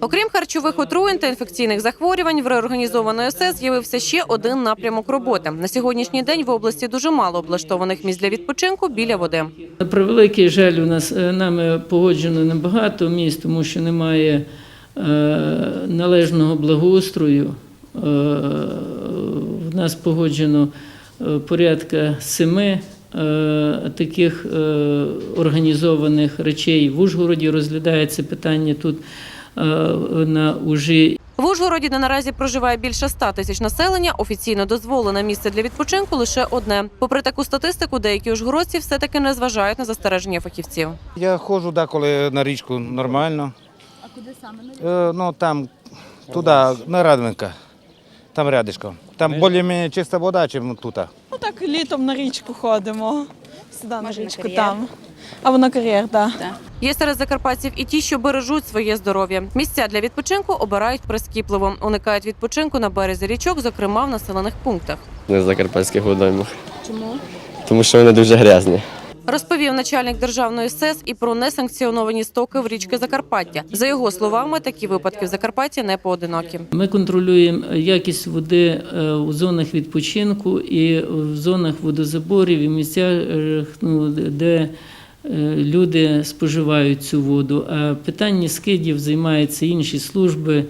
Окрім харчових отруєнь та інфекційних захворювань, в реорганізованої ОСЕС з'явився ще один напрямок роботи. На сьогоднішній день в області дуже мало облаштованих місць для відпочинку біля води. На превеликий жаль, у нас е, нами погоджено небагато міст, тому що немає е, належного благоустрою. Е, в нас погоджено е, порядка семи е, таких е, організованих речей. В Ужгороді розглядається питання тут е, на Ужі В Ужгороді, де наразі проживає більше 100 тисяч населення, офіційно дозволене місце для відпочинку лише одне. Попри таку статистику, деякі ужгородці все-таки не зважають на застереження фахівців. Я ходжу деколи на річку нормально. А куди саме? Е, ну там, туди, на Радвинка. Там рядишком. Там більш чиста вода, ніж тут. Літом на річку ходимо. Сюди на Може, на річку кар'єр? там. Або на кар'єр, так. Є серед закарпатців і ті, що бережуть своє здоров'я. Місця для відпочинку обирають прискіпливо, уникають відпочинку на березі річок, зокрема в населених пунктах. не в закарпатських водоймах, Чому? тому що вони дуже грязні. Розповів начальник державної СЕС і про несанкціоновані стоки в річки Закарпаття. За його словами, такі випадки в Закарпатті не поодинокі. Ми контролюємо якість води е, у зонах відпочинку і в зонах водозаборів і місцях, е, ну, де е, люди споживають цю воду. А питання скидів займаються інші служби.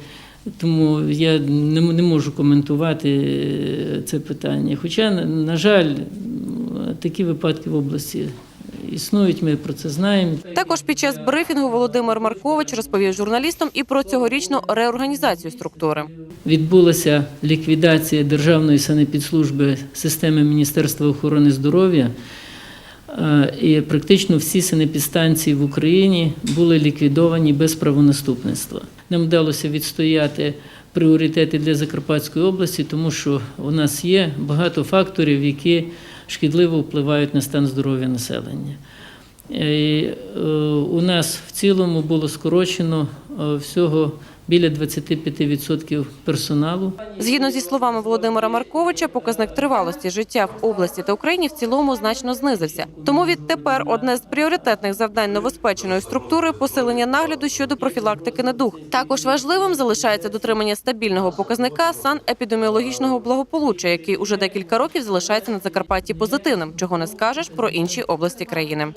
Тому я не можу коментувати це питання. Хоча, на- жаль, такі випадки в області існують, ми про це знаємо. Також під час брифінгу Володимир Маркович розповів журналістам і про цьогорічну реорганізацію структури. відбулася ліквідація Державної санепідслужби системи Міністерства охорони здоров'я. І практично всі санепідстанції в Україні були ліквідовані без правонаступництва. Нам вдалося відстояти пріоритети для Закарпатської області, тому що у нас є багато факторів, які шкідливо впливають на стан здоров'я населення. І, е, У нас в цілому було скорочено е, всього біля 25% персоналу. Згідно зі словами Володимира Марковича, показник тривалості життя в області та Україні в цілому значно знизився. Тому відтепер одне з пріоритетних завдань новоспеченої структури посилення нагляду щодо профілактики недуг. Також важливим залишається дотримання стабільного показника санепідеміологічного благополуччя, який уже декілька років залишається на Закарпатті позитивним, чого не скажеш про інші області країни.